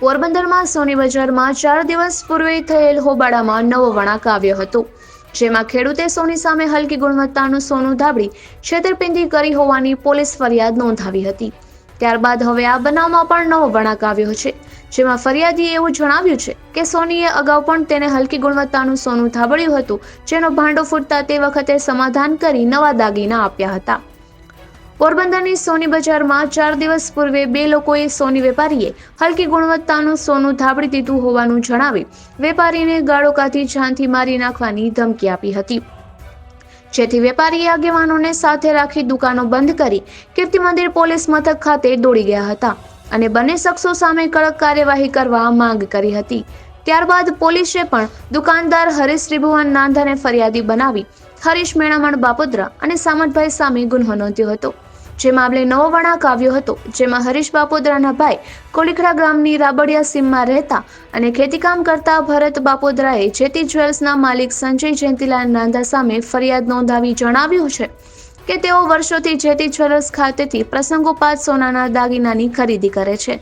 પોરબંદરમાં સોની બજારમાં ચાર દિવસ પૂર્વે થયેલ હોબાળામાં નવો વળાંક આવ્યો હતો. જેમાં ખેડૂતે સોની સામે હલકી ગુણવત્તાનું સોનું ધાબળી છેતરપિંડી કરી હોવાની પોલીસ ફરિયાદ નોંધાવી હતી. ત્યારબાદ હવે આ બનાવમાં પણ નવો વળાંક આવ્યો છે. જેમાં ફરિયાદીએ એવું જણાવ્યું છે કે સોનીએ અગાઉ પણ તેને હલકી ગુણવત્તાનું સોનું ધાબળ્યું હતું, જેનો ભાંડો ફૂટતા તે વખતે સમાધાન કરી નવા દાગીના આપ્યા હતા. પોરબંદરની સોની બજારમાં ચાર દિવસ પૂર્વે બે લોકોએ સોની વેપારીએ હલકી ગુણવત્તાનું સોનું ધાબળી દીધું હોવાનું જણાવી વેપારીને ગાળો કાથી જાનથી મારી નાખવાની ધમકી આપી હતી. જેથી વેપારીએ આગેવાનોને સાથે રાખી દુકાનો બંધ કરી કીર્તિ મંદિર પોલીસ મથક ખાતે દોડી ગયા હતા અને બંને શખ્સો સામે કડક કાર્યવાહી કરવા માંગ કરી હતી. ત્યારબાદ પોલીસે પણ દુકાનદાર હરીશ ત્રિભુવન નાંધાને ફરિયાદી બનાવી હરીશ મેણામણ બાપોદ્રા અને સામતભાઈ સામે ગુન્હો નોંધ્યો હતો. જે મામલે નવો વળાંક આવ્યો હતો, જેમાં હરીશ બાપોદરાના ભાઈ કોલીખડા ગામની રાબડિયા સીમમાં રહેતા અને ખેતીકામ કરતા ભરત બાપોદરાએ જેતી જ્વેલ્સના માલિક સંજય જયંતિલાલ નાંદા સામે ફરિયાદ નોંધાવી જણાવ્યું છે કે તેઓ વર્ષોથી જેતી જ્વેલર્સ ખાતેથી પ્રસંગોપાત સોનાના દાગીનાની ખરીદી કરે છે.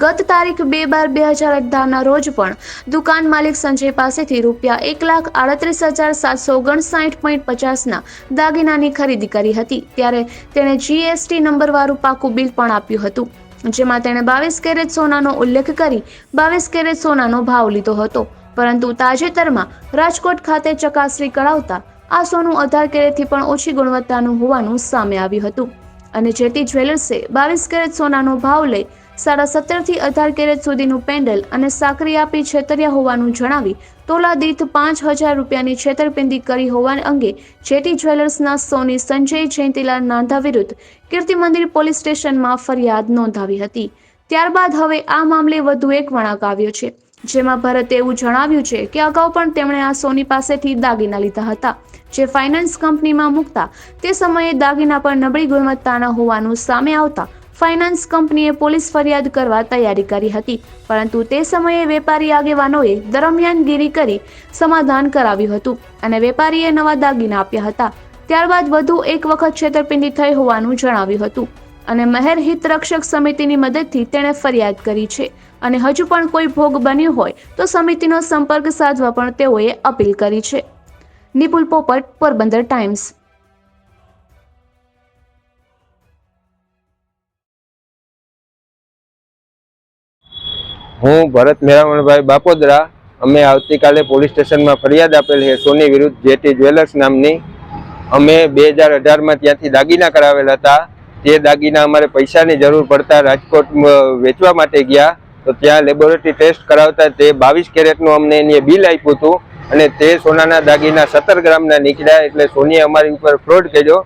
ગત તારીખ બે બાર બે હજાર અઢારના રોજ પણ દુકાન માલિક સંજય પાસેથી રૂપિયા એક લાખ આડત્રીસ હજાર સાતસો ઓગણસાઠ પોઈન્ટ પચાસના દાગીનાની ખરીદી કરી હતી. ત્યારે તેણે જીએસટી નંબરવાળું પાકું બિલ પણ આપ્યું હતું, જેમાં તેણે બાવીસ કેરેટ સોનાનો ઉલ્લેખ કરી બાવીસ કેરેટ સોનાનો ભાવ લીધો હતો. પરંતુ તાજેતરમાં રાજકોટ ખાતે ચકાસણી કરાવતા આ સોનું અઢાર કેરેટથી પણ ઓછી ગુણવત્તાનું હોવાનું સામે આવ્યું હતું. અને જેટી જ્વેલર્સે બાવીસ કેરેટ સોનાનો ભાવ લઈ સાડા સત્તરથી અઢાર કેરેટ સુધીનું પેન્ડલ અને સાકરી આપી છેતર્યા હોવાનું જણાવી તોલા દીઠ પાંચ હજાર રૂપિયાની છેતરપિંડી કરી હોવા અંગે જેટી જ્વેલર્સના સોની સંજય જયંતિલાલ નાંધા વિરુદ્ધ કીર્તિ મંદિર પોલીસ સ્ટેશનમાં ફરિયાદ નોંધાવી હતી. ત્યારબાદ હવે આ મામલે વધુ એક વળાંક આવ્યો છે, જેમાં ભરતે એવું જણાવ્યું છે કે અગાઉ પણ તેમણે આ સોની પાસેથી દાગીના લીધા હતા, જે ફાઇનાન્સ કંપનીમાં મૂકતા તે સમયે દાગીના પર નબળી ગુણવત્તાના હોવાનું સામે આવતા ફાઇનાન્સ કંપનીએ પોલીસ ફરિયાદ કરવા તૈયારી કરી હતી, પરંતુ તે સમયે વેપારી આગેવાનોએ દરમિયાનગીરી કરી સમાધાન કરાવ્યું હતું અને વેપારીએ નવા દાગીના આપ્યા હતા. ત્યારબાદ વધુ એક વખત છેતરપિંડી થઈ હોવાનું જણાવ્યું હતું અને મહેર હિત રક્ષક સમિતિની મદદથી તેણે ફરિયાદ કરી છે અને હજુ પણ કોઈ ભોગ બન્યો હોય તો સમિતિનો સંપર્ક સાધવા પણ તેઓએ અપીલ કરી છે. નિપુલ પોપટ, પોરબંદર ટાઈમ્સ. હું ભરત મેરામણભાઈ બાપોદરા. અમે આવતીકાલે પોલીસ સ્ટેશનમાં ફરિયાદ આપેલ છે સોની વિરુદ્ધ જેટી જ્વેલર્સ નામની. અમે બે હજાર અઢારમાં ત્યાંથી દાગીના કરાવેલા હતા. તે દાગીના અમારે પૈસાની જરૂર પડતા રાજકોટ વેચવા માટે ગયા. તો ત્યાં લેબોરેટરી ટેસ્ટ કરાવતા તે બાવીસ કેરેટનું અમને એની બિલ આપ્યું હતું. અને તે સોનાના દાગીના સત્તર ગ્રામના નીકળ્યા એટલે સોનીએ અમારી ઉપર ફ્રોડ કર્યો.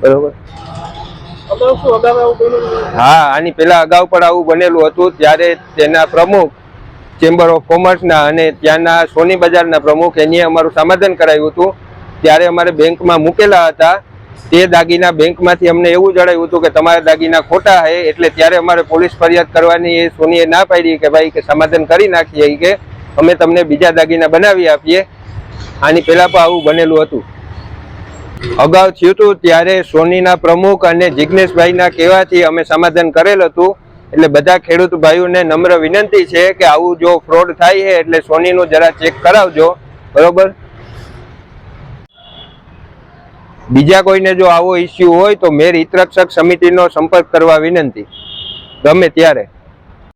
બરોબર? હા, આની પેલા અગાઉ પણ આવું બનેલું હતું. ત્યારે તેના પ્રમુખ ચેમ્બર ઓફ કોમર્સના અને ત્યાંના સોની બજારના પ્રમુખ એની અમારું સમાધાન કરાવ્યું હતું. ત્યારે અમારે બેંકમાં મૂકેલા હતા. તે દાગીના બેંકમાંથી અમને એવું જણાવ્યું હતું કે તમારા દાગીના ખોટા છે એટલે ત્યારે અમારે પોલીસ ફરિયાદ કરવાની એ સોનીએ ના પાડી કે ભાઈ કે સમાધાન કરી નાખીએ કે અમે તમને બીજા દાગીના બનાવી આપીએ. આની પહેલાં પણ આવું બનેલું હતું. અગાઉ થયું હતું, ત્યારે સોનીના પ્રમુખ અને જિજ્ઞેશભાઈના કહેવાથી અમે સમાધાન કરેલ હતું. એટલે બધા ખેડૂત ભાઈઓને નમ્ર વિનંતી છે કે આવું જો ફ્રોડ થાય છે, એટલે સોનીનું જરા ચેક કરાવજો. બરોબર? બીજા કોઈને જો આવો ઇસ્યુ હોય તો મેર હિતરક્ષક સમિતિનો સંપર્ક કરવા વિનંતી. ગમે ત્યારે.